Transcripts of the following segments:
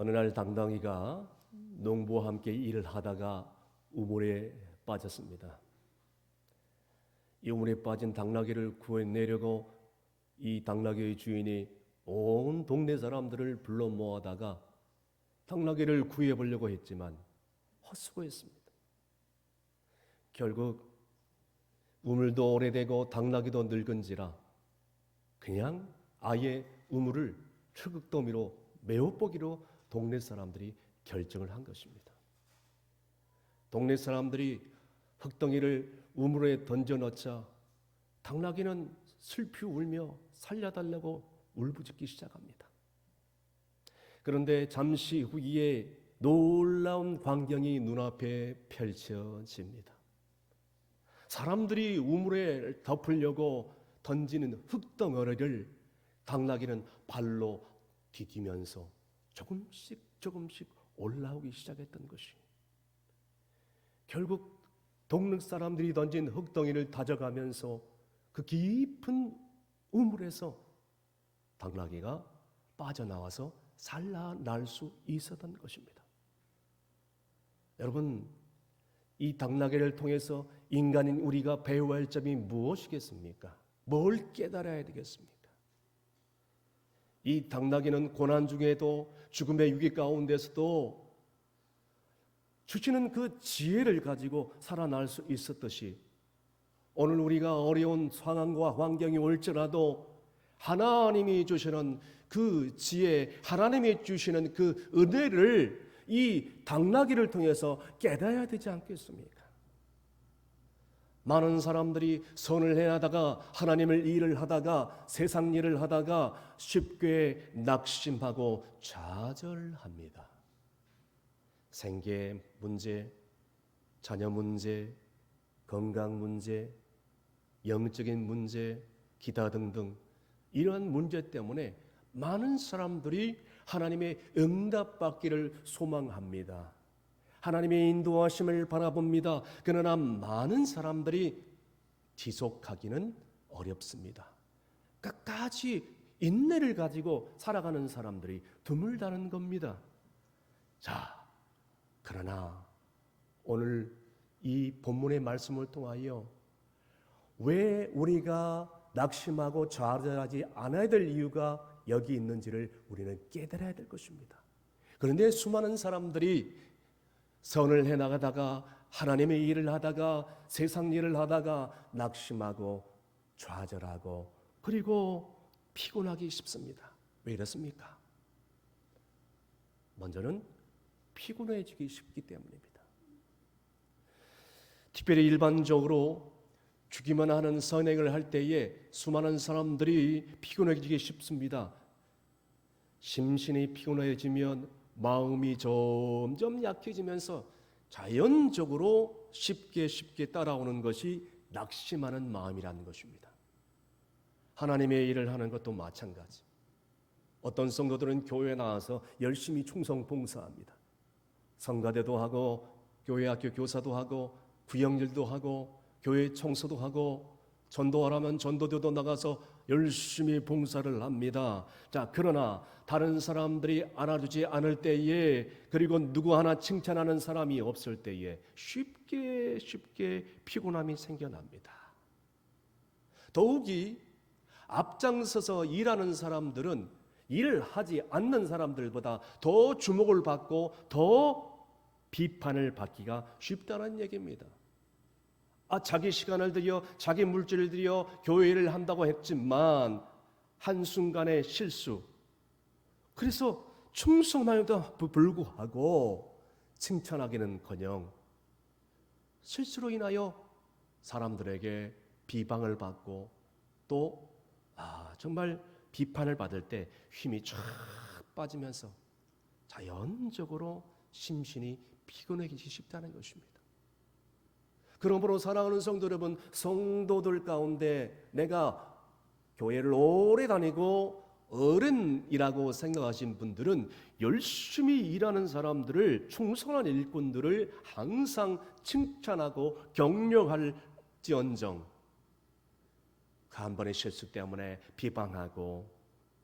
어느 날 당당이가 농부와 함께 일을 하다가 우물에 빠졌습니다. 이 우물에 빠진 당나귀를 구해내려고 이 당나귀의 주인이 온 동네 사람들을 불러 모아다가 당나귀를 구해보려고 했지만 헛수고했습니다. 결국 우물도 오래되고 당나귀도 늙은지라 그냥 아예 우물을 철극더미로 메워보기로 동네 사람들이 결정을 한 것입니다. 동네 사람들이 흙덩이를 우물에 던져 넣자 당나귀는 슬피 울며 살려달라고 울부짖기 시작합니다. 그런데 잠시 후에 놀라운 광경이 눈앞에 펼쳐집니다. 사람들이 우물에 덮으려고 던지는 흙덩어리를 당나귀는 발로 디디면서 조금씩 조금씩 올라오기 시작했던 것이 결국 동네 사람들이 던진 흙덩이를 다져가면서 그 깊은 우물에서 당나귀가 빠져나와서 살아날 수 있었던 것입니다. 여러분, 이 당나귀를 통해서 인간인 우리가 배워야 할 점이 무엇이겠습니까? 뭘 깨달아야 되겠습니까? 이 당나귀는 고난 중에도 죽음의 위기 가운데서도 주시는 그 지혜를 가지고 살아날 수 있었듯이 오늘 우리가 어려운 상황과 환경이 올지라도 하나님이 주시는 그 지혜, 하나님이 주시는 그 은혜를 이 당나귀를 통해서 깨달아야 되지 않겠습니까? 많은 사람들이 선을 해하다가 하나님을 일을 하다가 세상 일을 하다가 쉽게 낙심하고 좌절합니다. 생계 문제, 자녀 문제, 건강 문제, 영적인 문제, 기타 등등 이러한 문제 때문에 많은 사람들이 하나님의 응답받기를 소망합니다. 하나님의 인도하심을 바라봅니다. 그러나 많은 사람들이 지속하기는 어렵습니다. 끝까지 인내를 가지고 살아가는 사람들이 드물다는 겁니다. 자, 그러나 오늘 이 본문의 말씀을 통하여 왜 우리가 낙심하고 좌절하지 않아야 될 이유가 여기 있는지를 우리는 깨달아야 될 것입니다. 그런데 수많은 사람들이 선을 해 나가다가 하나님의 일을 하다가 세상 일을 하다가 낙심하고 좌절하고 그리고 피곤하기 쉽습니다. 왜 이렇습니까? 먼저는 피곤해지기 쉽기 때문입니다. 특별히 일반적으로 주기만 하는 선행을 할 때에 수많은 사람들이 피곤해지기 쉽습니다. 심신이 피곤해지면 마음이 점점 약해지면서 자연적으로 쉽게 쉽게 따라오는 것이 낙심하는 마음이라는 것입니다. 하나님의 일을 하는 것도 마찬가지. 어떤 성도들은 교회에 나와서 열심히 충성 봉사합니다. 성가대도 하고 교회 학교 교사도 하고 구역일도 하고 교회 청소도 하고 전도하라면 전도대도 나가서 열심히 봉사를 합니다. 자, 그러나 다른 사람들이 알아주지 않을 때에 그리고 누구 하나 칭찬하는 사람이 없을 때에 쉽게 쉽게 피곤함이 생겨납니다. 더욱이 앞장서서 일하는 사람들은 일을 하지 않는 사람들보다 더 주목을 받고 더 비판을 받기가 쉽다는 얘기입니다. 아, 자기 시간을 들여 자기 물질을 들여 교회를 한다고 했지만 한순간의 실수. 그래서 충성함에도 불구하고 칭찬하기는 커녕 실수로 인하여 사람들에게 비방을 받고 또 아, 정말 비판을 받을 때 힘이 쫙 빠지면서 자연적으로 심신이 피곤해지기 쉽다는 것입니다. 그러므로 사랑하는 성도 여러분, 성도들 가운데 내가 교회를 오래 다니고 어른이라고 생각하신 분들은 열심히 일하는 사람들을 충성한 일꾼들을 항상 칭찬하고 격려할지언정 그 한 번의 실수 때문에 비방하고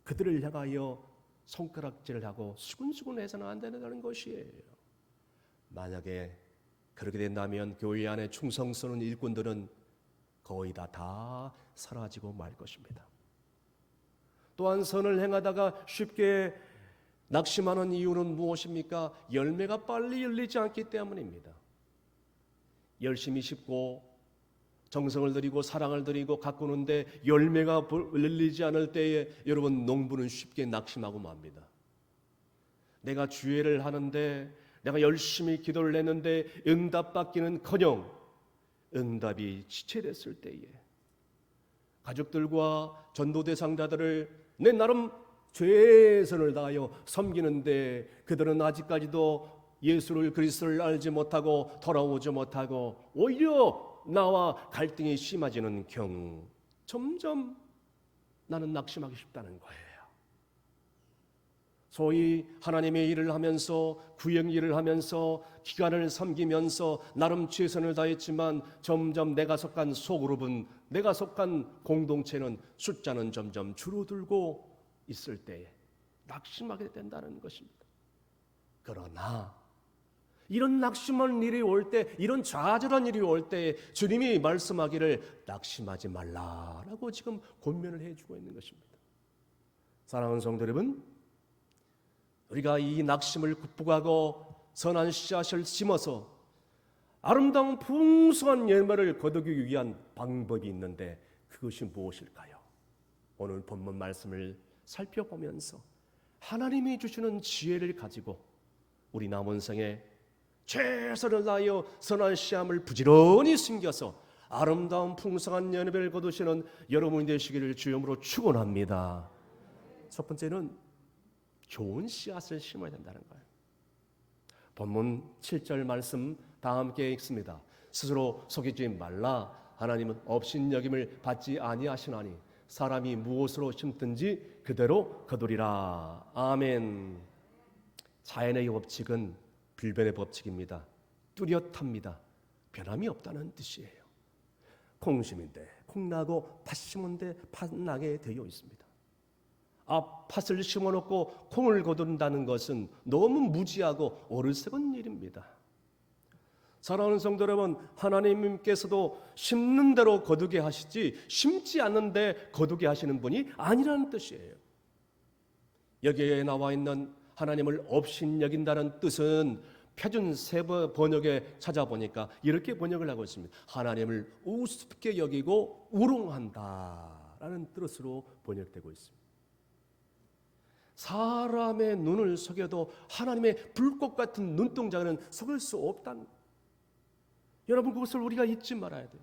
그들을 향하여 손가락질을 하고 수근수근 해서는 안 된다는 것이에요. 만약에 그렇게 된다면 교회 안에 충성스러운 일꾼들은 거의 다 다 사라지고 말 것입니다. 또한 선을 행하다가 쉽게 낙심하는 이유는 무엇입니까? 열매가 빨리 열리지 않기 때문입니다. 열심히 심고 정성을 들이고 사랑을 들이고 가꾸는데 열매가 열리지 않을 때에 여러분 농부는 쉽게 낙심하고 맙니다. 내가 주애를 하는데 내가 열심히 기도를 했는데 응답받기는커녕 응답이 지체됐을 때에 가족들과 전도 대상자들을 내 나름 최선을 다하여 섬기는데 그들은 아직까지도 예수를 그리스도를 알지 못하고 돌아오지 못하고 오히려 나와 갈등이 심해지는 경우 점점 나는 낙심하기 쉽다는 거예요. 소위 하나님의 일을 하면서 구역 일을 하면서 기간을 섬기면서 나름 최선을 다했지만 점점 내가 속한 소그룹은 내가 속한 공동체는 숫자는 점점 줄어들고 있을 때에 낙심하게 된다는 것입니다. 그러나 이런 낙심한 일이 올 때, 이런 좌절한 일이 올 때 주님이 말씀하기를 낙심하지 말라라고 지금 권면을 해주고 있는 것입니다. 사랑하는 성도 여러분, 우리가 이 낙심을 극복하고 선한 씨앗을 심어서 아름다운 풍성한 열매를 거두기 위한 방법이 있는데 그것이 무엇일까요? 오늘 본문 말씀을 살펴보면서 하나님이 주시는 지혜를 가지고 우리 남은 생에 최선을 다하여 선한 씨암을 부지런히 숨겨서 아름다운 풍성한 연합을 거두시는 여러분이 되시기를 주여으로 축원합니다. 첫 번째는 좋은 씨앗을 심어야 된다는 거예요. 본문 7절 말씀 다 함께 읽습니다. 스스로 속이지 말라 하나님은 업신여김을 받지 아니하시나니 사람이 무엇으로 심든지 그대로 거두리라. 아멘. 자연의 법칙은 불변의 법칙입니다. 뚜렷합니다. 변함이 없다는 뜻이에요. 콩심인데 콩나고 팥 심은데 팥 나게 되어 있습니다. 아, 팥을 심어놓고 콩을 거둔다는 것은 너무 무지하고 어리석은 일입니다. 사랑하는 성도 여러분, 하나님께서도 심는 대로 거두게 하시지 심지 않는데 거두게 하시는 분이 아니라는 뜻이에요. 여기에 나와 있는 하나님을 업신 여긴다는 뜻은 표준 세번 번역에 찾아보니까 이렇게 번역을 하고 있습니다. 하나님을 우습게 여기고 우롱한다라는 뜻으로 번역되고 있습니다. 사람의 눈을 속여도 하나님의 불꽃 같은 눈동자는 속일 수 없다는 여러분 그것을 우리가 잊지 말아야 돼요.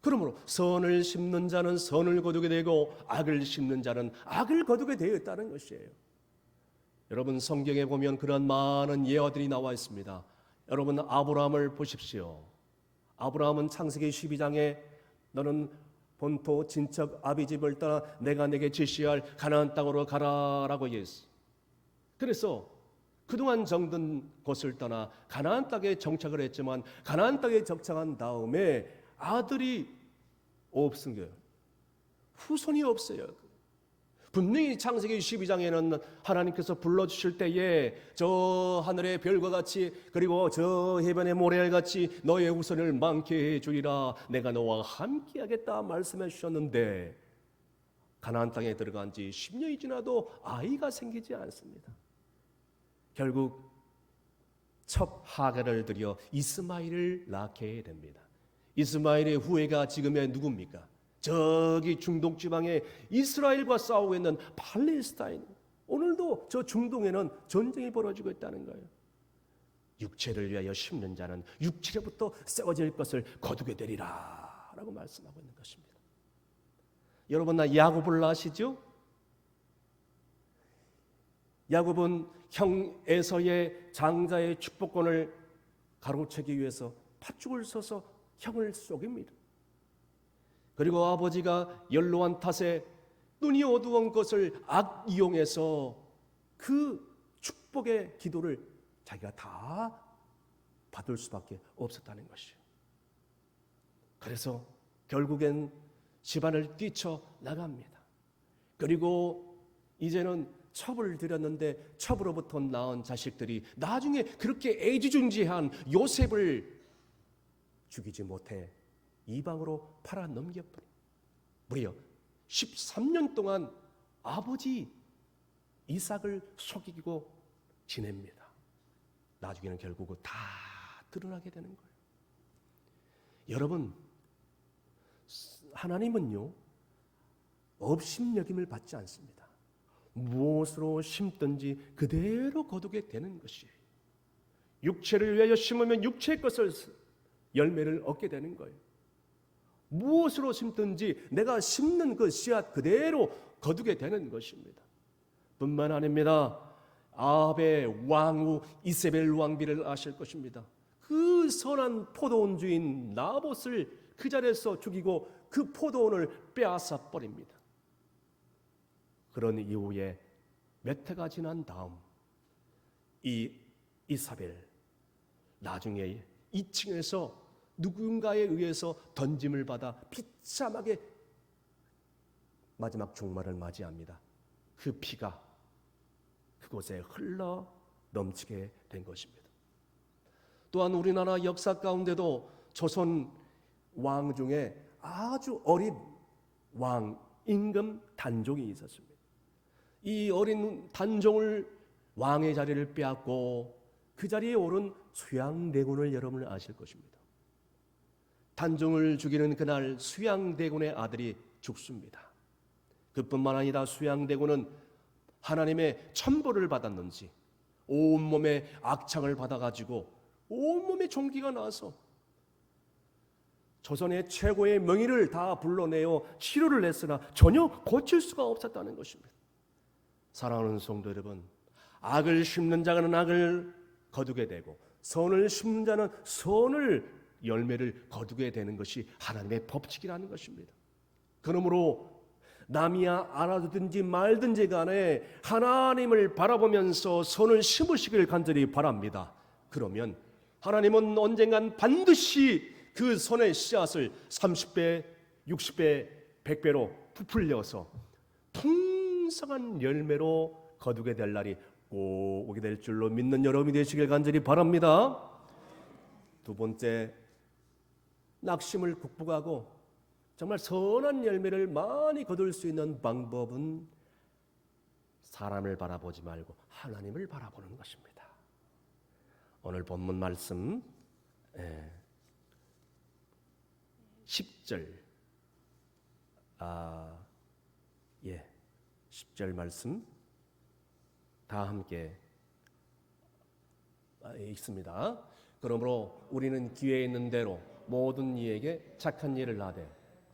그러므로 선을 심는 자는 선을 거두게 되고 악을 심는 자는 악을 거두게 되어 있다는 것이에요. 여러분 성경에 보면 그런 많은 예화들이 나와 있습니다. 여러분 아브라함을 보십시오. 아브라함은 창세기 12장에 너는 본토 친척 아비집을 떠나 내가 내게 제시할 가나안 땅으로 가라라고 얘기했어. 그래서 그동안 정든 곳을 떠나 가나안 땅에 정착을 했지만 가나안 땅에 정착한 다음에 아들이 없은 거예요. 후손이 없어요. 분명히 창세기 12장에는 하나님께서 불러주실 때에 저 하늘의 별과 같이 그리고 저 해변의 모래알 같이 너의 후손을 많게 해주리라 내가 너와 함께 하겠다 말씀해 주셨는데 가나안 땅에 들어간 지 10년이 지나도 아이가 생기지 않습니다. 결국 첩 하가를 들여 이스마일을 낳게 됩니다. 이스마일의 후예가 지금의 누굽니까? 저기 중동 지방에 이스라엘과 싸우고 있는 팔레스타인. 오늘도 저 중동에는 전쟁이 벌어지고 있다는 거예요. 육체를 위하여 심는 자는 육체로부터 세워질 것을 거두게 되리라. 라고 말씀하고 있는 것입니다. 여러분, 나 야곱을 아시죠? 야곱은 형 에서의 장자의 축복권을 가로채기 위해서 팥죽을 써서 형을 속입니다. 그리고 아버지가 연로한 탓에 눈이 어두운 것을 악 이용해서 그 축복의 기도를 자기가 다 받을 수밖에 없었다는 것이에요. 그래서 결국엔 집안을 뛰쳐 나갑니다. 그리고 이제는 첩을 들였는데 첩으로부터 낳은 자식들이 나중에 그렇게 애지중지한 요셉을 죽이지 못해 이방으로 팔아 넘겨버려. 무려 13년 동안 아버지 이삭을 속이고 지냅니다. 나중에는 결국은 다 드러나게 되는 거예요. 여러분, 하나님은요, 업심여김을 받지 않습니다. 무엇으로 심든지 그대로 거두게 되는 것이에요. 육체를 위하여 심으면 육체의 것을 열매를 얻게 되는 거예요. 무엇으로 심든지 내가 심는 그 씨앗 그대로 거두게 되는 것입니다. 뿐만 아닙니다. 아합의 왕후 이세벨 왕비를 아실 것입니다. 그 선한 포도원 주인 나봇을 그 자리에서 죽이고 그 포도원을 빼앗아 버립니다. 그런 이후에 몇 해가 지난 다음 이 이사벨 나중에 2층에서 누군가에 의해서 던짐을 받아 비참하게 마지막 종말을 맞이합니다. 그 피가 그곳에 흘러 넘치게 된 것입니다. 또한 우리나라 역사 가운데도 조선 왕 중에 아주 어린 왕 임금 단종이 있었습니다. 이 어린 단종을 왕의 자리를 빼앗고 그 자리에 오른 수양대군을 여러분 아실 것입니다. 단종을 죽이는 그날 수양대군의 아들이 죽습니다. 그뿐만 아니라 수양대군은 하나님의 천보를 받았는지 온몸에 악창을 받아가지고 온몸에 종기가 나서 조선의 최고의 명의를 다 불러내어 치료를 했으나 전혀 고칠 수가 없었다는 것입니다. 사랑하는 성도 여러분, 악을 심는 자는 악을 거두게 되고 선을 심는 자는 선을 열매를 거두게 되는 것이 하나님의 법칙이라는 것입니다. 그러므로 남이야 알아듣든지 말든지 간에 하나님을 바라보면서 선을 심으시길 간절히 바랍니다. 그러면 하나님은 언젠간 반드시 그 선의 씨앗을 30배, 60배, 100배로 부풀려서 풍성한 열매로 거두게 될 날이 꼭 오게 될 줄로 믿는 여러분이 되시길 간절히 바랍니다. 두 번째, 낙심을 극복하고 정말 선한 열매를 많이 거둘 수 있는 방법은 사람을 바라보지 말고 하나님을 바라보는 것입니다. 오늘 본문 말씀 예, 10절 아, 예, 10절 말씀 다 함께 아, 읽습니다. 그러므로 우리는 기회 있는 대로 모든 이에게 착한 일을 하되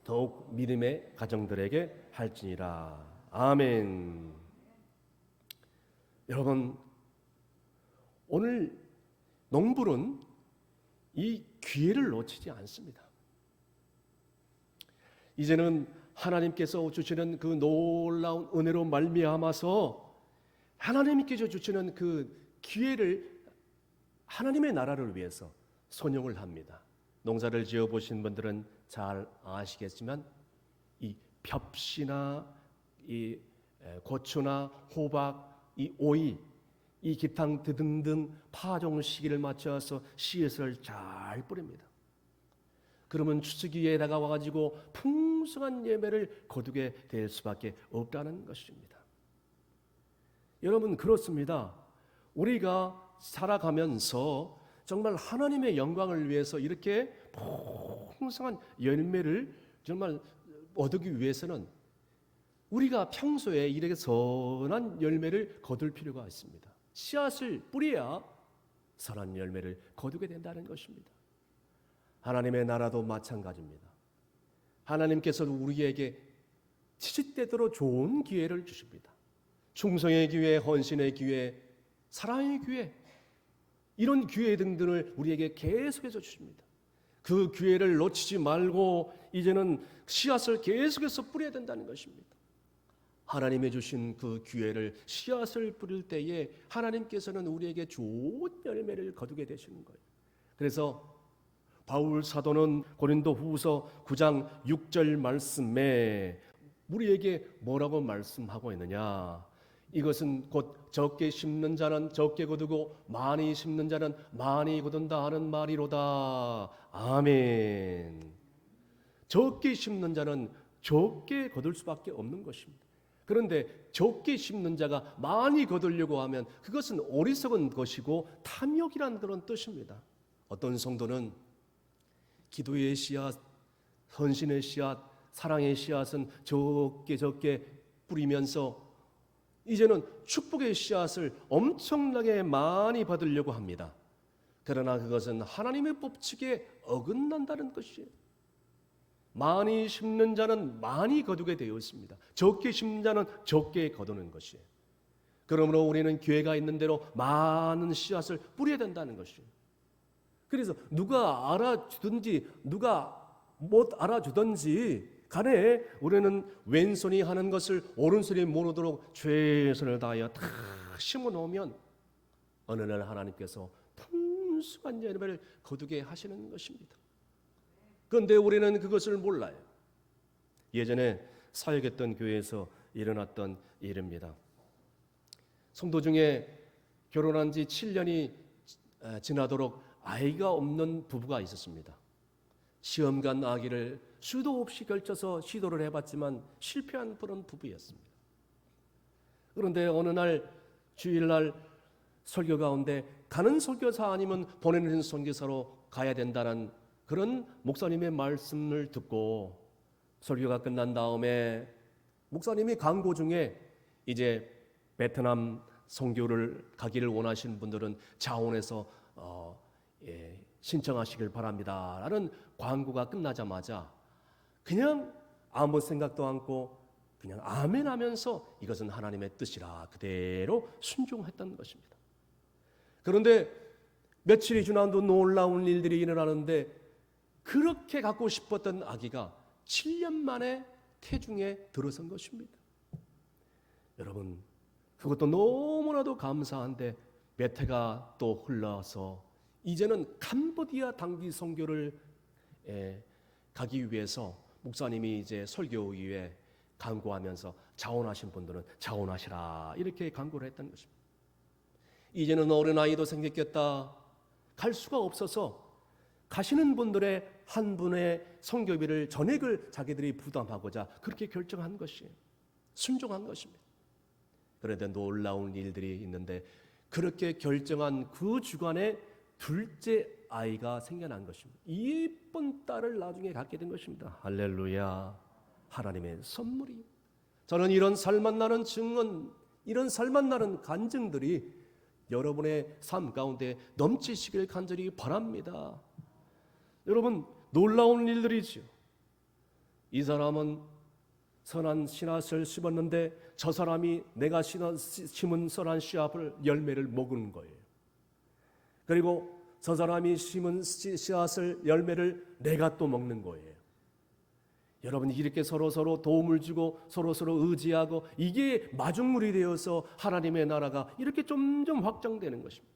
더욱 믿음의 가정들에게 할지니라. 아멘. 여러분 오늘 농불은 이 기회를 놓치지 않습니다. 이제는 하나님께서 주시는 그 놀라운 은혜로 말미암아서 하나님께서 주시는 그 기회를 하나님의 나라를 위해서 손용을 합니다. 농사를 지어 보신 분들은 잘 아시겠지만 이 벽시나 이 고추나 호박, 이 오이, 이 기탕 등등 파종 시기를 맞춰서 씨앗을 잘 뿌립니다. 그러면 추수기에 다가와 가지고 풍성한 예매를 거두게 될 수밖에 없다는 것입니다. 여러분 그렇습니다. 우리가 살아가면서 정말 하나님의 영광을 위해서 이렇게 풍성한 열매를 정말 얻기 위해서는 우리가 평소에 이렇게 선한 열매를 거둘 필요가 있습니다. 씨앗을 뿌려야 선한 열매를 거두게 된다는 것입니다. 하나님의 나라도 마찬가지입니다. 하나님께서 우리에게 치짓대대로 좋은 기회를 주십니다. 충성의 기회, 헌신의 기회, 사랑의 기회, 이런 기회 등등을 우리에게 계속해서 주십니다. 그 기회를 놓치지 말고 이제는 씨앗을 계속해서 뿌려야 된다는 것입니다. 하나님의 주신 그 기회를 씨앗을 뿌릴 때에 하나님께서는 우리에게 좋은 열매를 거두게 되시는 거예요. 그래서 바울 사도는 고린도 후서 9장 6절 말씀에 우리에게 뭐라고 말씀하고 있느냐? 이것은 곧 적게 심는 자는 적게 거두고 많이 심는 자는 많이 거둔다 하는 말이로다. 아멘. 적게 심는 자는 적게 거둘 수밖에 없는 것입니다. 그런데 적게 심는 자가 많이 거두려고 하면 그것은 어리석은 것이고 탐욕이라는 그런 뜻입니다. 어떤 성도는 기도의 씨앗, 헌신의 씨앗, 사랑의 씨앗은 적게 적게 뿌리면서 이제는 축복의 씨앗을 엄청나게 많이 받으려고 합니다. 그러나 그것은 하나님의 법칙에 어긋난다는 것이에요. 많이 심는 자는 많이 거두게 되어 있습니다. 적게 심는 자는 적게 거두는 것이에요. 그러므로 우리는 교회가 있는 대로 많은 씨앗을 뿌려야 된다는 것이에요. 그래서 누가 알아주든지 누가 못 알아주든지 간에 우리는 왼손이 하는 것을 오른손이 모르도록 최선을 다하여 다 심어 놓으면 어느 날 하나님께서 풍성한 열매를 거두게 하시는 것입니다. 그런데 우리는 그것을 몰라요. 예전에 사역했던 교회에서 일어났던 일입니다. 성도 중에 결혼한 지 7년이 지나도록 아이가 없는 부부가 있었습니다. 시험 간 아기를 수도 없이 결쳐서 시도를 해봤지만 실패한 그런 부부였습니다. 그런데 어느 날 주일날 설교 가운데 가는 설교사 아니면 보내는 선교사로 가야 된다는 그런 목사님의 말씀을 듣고 설교가 끝난 다음에 목사님이 광고 중에 이제 베트남 선교를 가기를 원하시는 분들은 자원에서 어, 예, 신청하시길 바랍니다라는 광고가 끝나자마자 그냥 아무 생각도 않고 그냥 아멘 하면서 이것은 하나님의 뜻이라 그대로 순종했던 것입니다. 그런데 며칠이 지나도 놀라운 일들이 일어나는데 그렇게 갖고 싶었던 아기가 7년 만에 태중에 들어선 것입니다. 여러분, 그것도 너무나도 감사한데 몇 해가 또 흘러서 이제는 캄보디아 단기 선교를 에, 가기 위해서 목사님이 이제 설교위에 강구하면서 자원하신 분들은 자원하시라 이렇게 강구를 했던 것입니다. 이제는 어린 아이도 생겼겠다. 갈 수가 없어서 가시는 분들의 한 분의 성교비를 전액을 자기들이 부담하고자 그렇게 결정한 것이에요. 순종한 것입니다. 그런데 놀라운 일들이 있는데 그렇게 결정한 그 주간에 둘째 아이가 생겨난 것입니다. 예쁜 딸을 나중에 갖게 된 것입니다. 할렐루야. 하나님의 선물이. 저는 이런 살만 나는 증언, 이런 살만 나는 간증들이 여러분의 삶 가운데 넘치시길 간절히 바랍니다. 여러분 놀라운 일들이지요. 이 사람은 선한 씨앗을 심었는데 저 사람이 내가 심은 선한 씨앗을 열매를 먹은 거예요. 그리고 저 사람이 심은 씨앗을 열매를 내가 또 먹는 거예요. 여러분 이렇게 서로 서로 도움을 주고 서로 서로 의지하고 이게 마중물이 되어서 하나님의 나라가 이렇게 점점 확장되는 것입니다.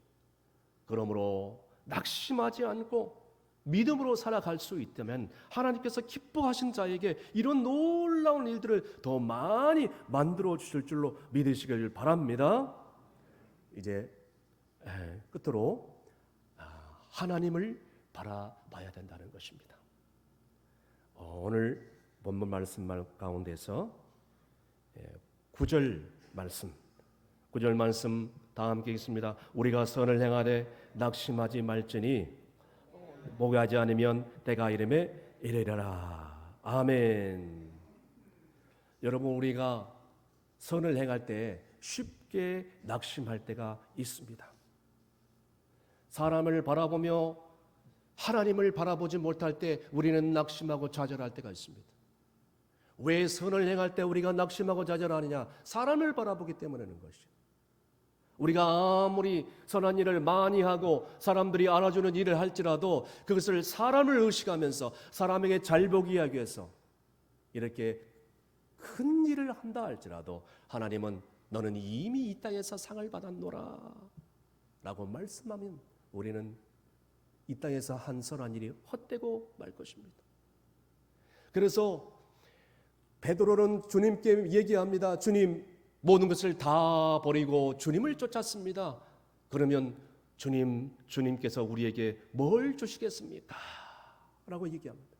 그러므로 낙심하지 않고 믿음으로 살아갈 수 있다면 하나님께서 기뻐하신 자에게 이런 놀라운 일들을 더 많이 만들어 주실 줄로 믿으시길 바랍니다. 이제 끝으로 아, 하나님을 바라봐야 된다는 것입니다. 어, 오늘 본문 말씀 가운데서 9절 말씀 9절 말씀 다 함께 있습니다. 우리가 선을 행하되 낙심하지 말지니 목하지 않으면 때가 이름에 이르리라. 아멘. 여러분 우리가 선을 행할 때 쉽게 낙심할 때가 있습니다. 사람을 바라보며 하나님을 바라보지 못할 때 우리는 낙심하고 좌절할 때가 있습니다. 왜 선을 행할 때 우리가 낙심하고 좌절하느냐? 사람을 바라보기 때문에는 것이죠. 우리가 아무리 선한 일을 많이 하고 사람들이 알아주는 일을 할지라도 그것을 사람을 의식하면서 사람에게 잘 보기 위해서 이렇게 큰 일을 한다 할지라도 하나님은 너는 이미 이 땅에서 상을 받았노라 라고 말씀하면 우리는 이 땅에서 한 선한 일이 헛되고 말 것입니다. 그래서 베드로는 주님께 얘기합니다. 주님, 모든 것을 다 버리고 주님을 쫓았습니다. 그러면 주님, 주님께서 우리에게 뭘 주시겠습니까? 라고 얘기합니다.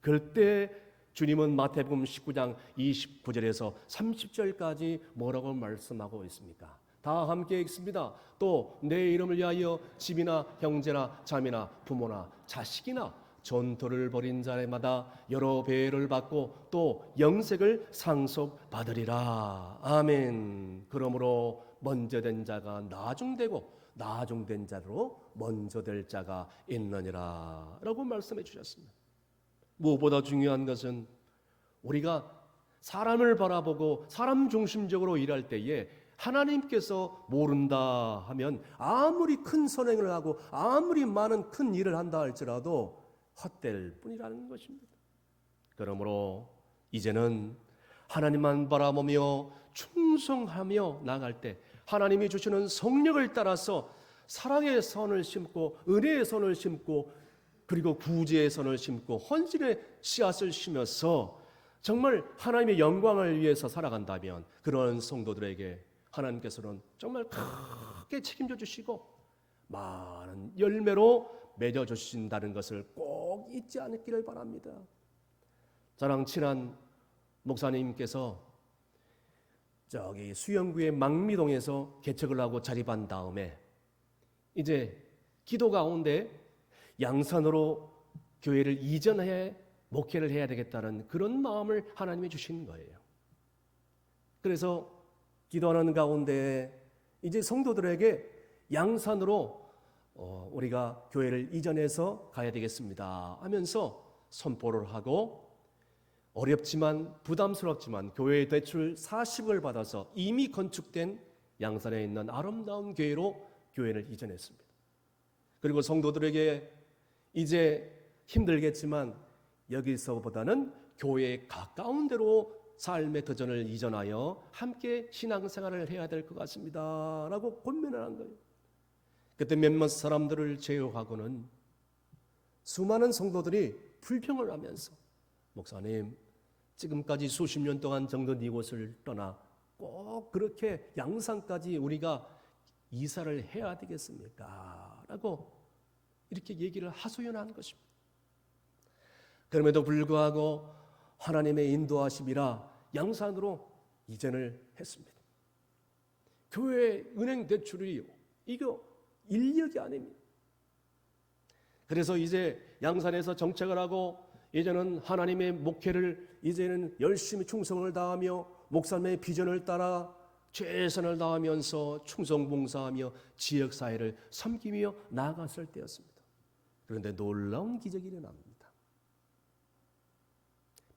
그때 주님은 마태복음 19장 29절에서 30절까지 뭐라고 말씀하고 있습니까? 다 함께 읽습니다. 또 내 이름을 위하여 집이나 형제나 자매나 부모나 자식이나 전토를 벌인 자마다 여러 배를 받고 또 영색을 상속받으리라. 아멘. 그러므로 먼저 된 자가 나중되고 나중된 자로 먼저 될 자가 있느니라. 라고 말씀해 주셨습니다. 무엇보다 중요한 것은 우리가 사람을 바라보고 사람 중심적으로 일할 때에 하나님께서 모른다 하면 아무리 큰 선행을 하고 아무리 많은 큰 일을 한다 할지라도 헛될 뿐이라는 것입니다. 그러므로 이제는 하나님만 바라보며 충성하며 나갈 때 하나님이 주시는 성령을 따라서 사랑의 선을 심고 은혜의 선을 심고 그리고 구제의 선을 심고 헌신의 씨앗을 심어서 정말 하나님의 영광을 위해서 살아간다면 그런 성도들에게 하나님께서는 정말 크게 책임져 주시고 많은 열매로 맺어 주신다는 것을 꼭 잊지 않기를 바랍니다. 저랑 친한 목사님께서 저기 수영구의 망미동에서 개척을 하고 자립한 다음에 이제 기도 가운데 양산으로 교회를 이전해 목회를 해야 되겠다는 그런 마음을 하나님이 주신 거예요. 그래서 기도하는 가운데 이제 성도들에게 양산으로 어, 우리가 교회를 이전해서 가야 되겠습니다 하면서 선포를 하고 어렵지만 부담스럽지만 교회 대출 40을 받아서 이미 건축된 양산에 있는 아름다운 교회로 교회를 이전했습니다. 그리고 성도들에게 이제 힘들겠지만 여기서보다는 교회에 가까운 데로 삶의 도전을 이전하여 함께 신앙생활을 해야 될 것 같습니다. 라고 권면을 한 거예요. 그때 몇몇 사람들을 제어하고는 수많은 성도들이 불평을 하면서 목사님 지금까지 수십 년 동안 정든 이곳을 떠나 꼭 그렇게 양산까지 우리가 이사를 해야 되겠습니까? 라고 이렇게 얘기를 하소연한 것입니다. 그럼에도 불구하고 하나님의 인도하심이라 양산으로 이전을 했습니다. 교회 은행 대출이 이거 인력이 아닙니다. 그래서 이제 양산에서 정책을 하고 이제는 하나님의 목회를 이제는 열심히 충성을 다하며 목사님의 비전을 따라 최선을 다하면서 충성 봉사하며 지역 사회를 섬기며 나아갔을 때였습니다. 그런데 놀라운 기적이 일어납니다.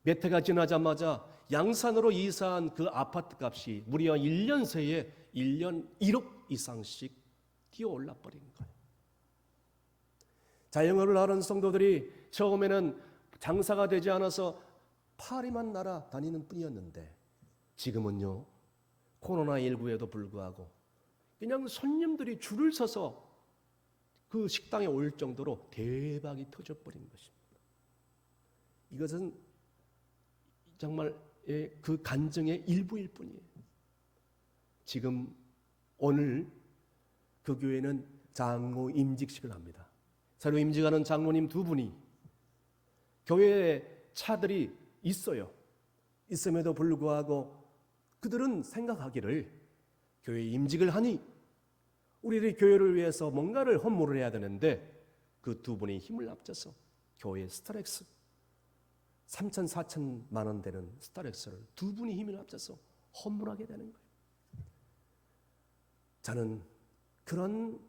몇 해가 지나자마자 양산으로 이사한 그 아파트 값이 무려 1년 새에 1년 1억 이상씩 뛰어 올라 버린 거예요. 자영업을 하는 성도들이 처음에는 장사가 되지 않아서 파리만 날아다니는 뿐이었는데 지금은요 코로나19에도 불구하고 그냥 손님들이 줄을 서서 그 식당에 올 정도로 대박이 터져버린 것입니다. 이것은 정말 예, 그 간증의 일부일 뿐이에요. 지금 오늘 그 교회는 장로 임직식을 합니다. 새로 임직하는 장로님 두 분이 교회에 차들이 있어요. 있음에도 불구하고 그들은 생각하기를 교회 임직을 하니 우리들이 교회를 위해서 뭔가를 헌물을 해야 되는데 그 두 분이 힘을 합쳐서 교회 스타렉스 3천 4천만 원 되는 스타렉스를 두 분이 힘을 합쳐서 헌물하게 되는 거예요. 저는 그런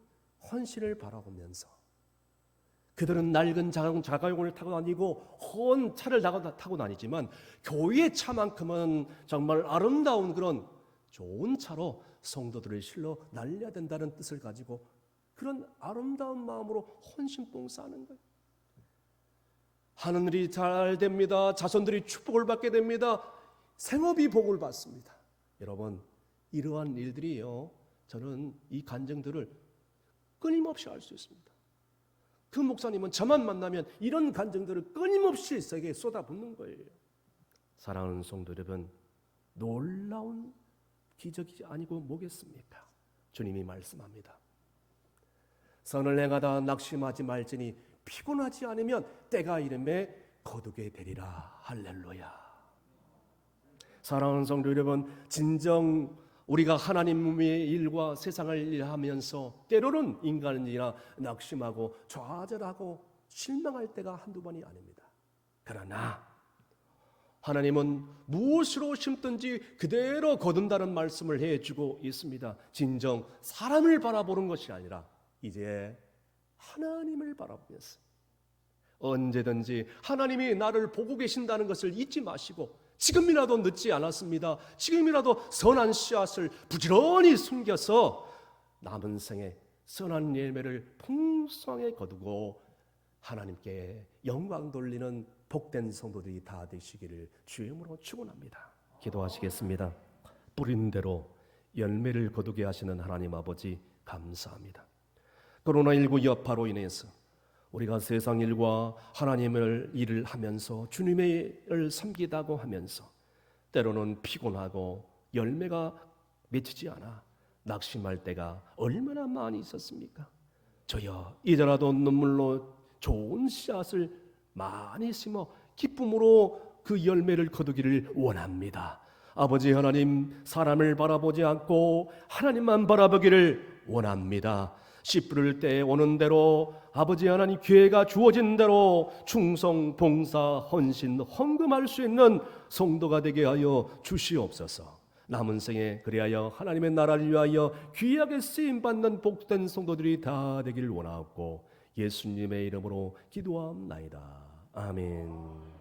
헌신을 바라보면서 그들은 낡은 자가용을 타고 다니고 헌 차를 타고 다니지만 교회 차만큼은 정말 아름다운 그런 좋은 차로 성도들을 실러 날려야 된다는 뜻을 가지고 그런 아름다운 마음으로 헌신 봉사하는 거예요. 하늘이 잘 됩니다. 자손들이 축복을 받게 됩니다. 생업이 복을 받습니다. 여러분, 이러한 일들이요. 저는 이 간증들을 끊임없이 할 수 있습니다. 그 목사님은 저만 만나면 이런 간증들을 끊임없이 세계에 쏟아붓는 거예요. 사랑하는 성도 여러분, 놀라운 기적이 아니고 뭐겠습니까? 주님이 말씀합니다. 선을 행하다 낙심하지 말지니 피곤하지 않으면 때가 이름에 거두게 되리라. 할렐루야. 사랑하는 성도 여러분, 진정 우리가 하나님의 일과 세상을 일하면서 때로는 인간이나 낙심하고 좌절하고 실망할 때가 한두 번이 아닙니다. 그러나 하나님은 무엇으로 심든지 그대로 거둔다는 말씀을 해주고 있습니다. 진정 사람을 바라보는 것이 아니라 이제 하나님을 바라보면서 언제든지 하나님이 나를 보고 계신다는 것을 잊지 마시고 지금이라도 늦지 않았습니다. 지금이라도 선한 씨앗을 부지런히 숨겨서 남은 생에 선한 열매를 풍성하게 거두고 하나님께 영광 돌리는 복된 성도들이 다 되시기를 주임으로 축원합니다. 기도하시겠습니다. 뿌린 대로 열매를 거두게 하시는 하나님 아버지 감사합니다. 코로나19 여파로 인해서 우리가 세상 일과 하나님을 일을 하면서 주님의 을 섬기다고 하면서 때로는 피곤하고 열매가 맺히지 않아 낙심할 때가 얼마나 많이 있었습니까? 저여 이제라도 눈물로 좋은 씨앗을 많이 심어 기쁨으로 그 열매를 거두기를 원합니다. 아버지 하나님 사람을 바라보지 않고 하나님만 바라보기를 원합니다. 씨 뿌릴 때 오는 대로 아버지 하나님 기회가 주어진 대로 충성, 봉사, 헌신, 헌금할 수 있는 성도가 되게 하여 주시옵소서. 남은 생에 그리하여 하나님의 나라를 위하여 귀하게 쓰임 받는 복된 성도들이 다 되기를 원하옵고 예수님의 이름으로 기도함나이다. 아멘.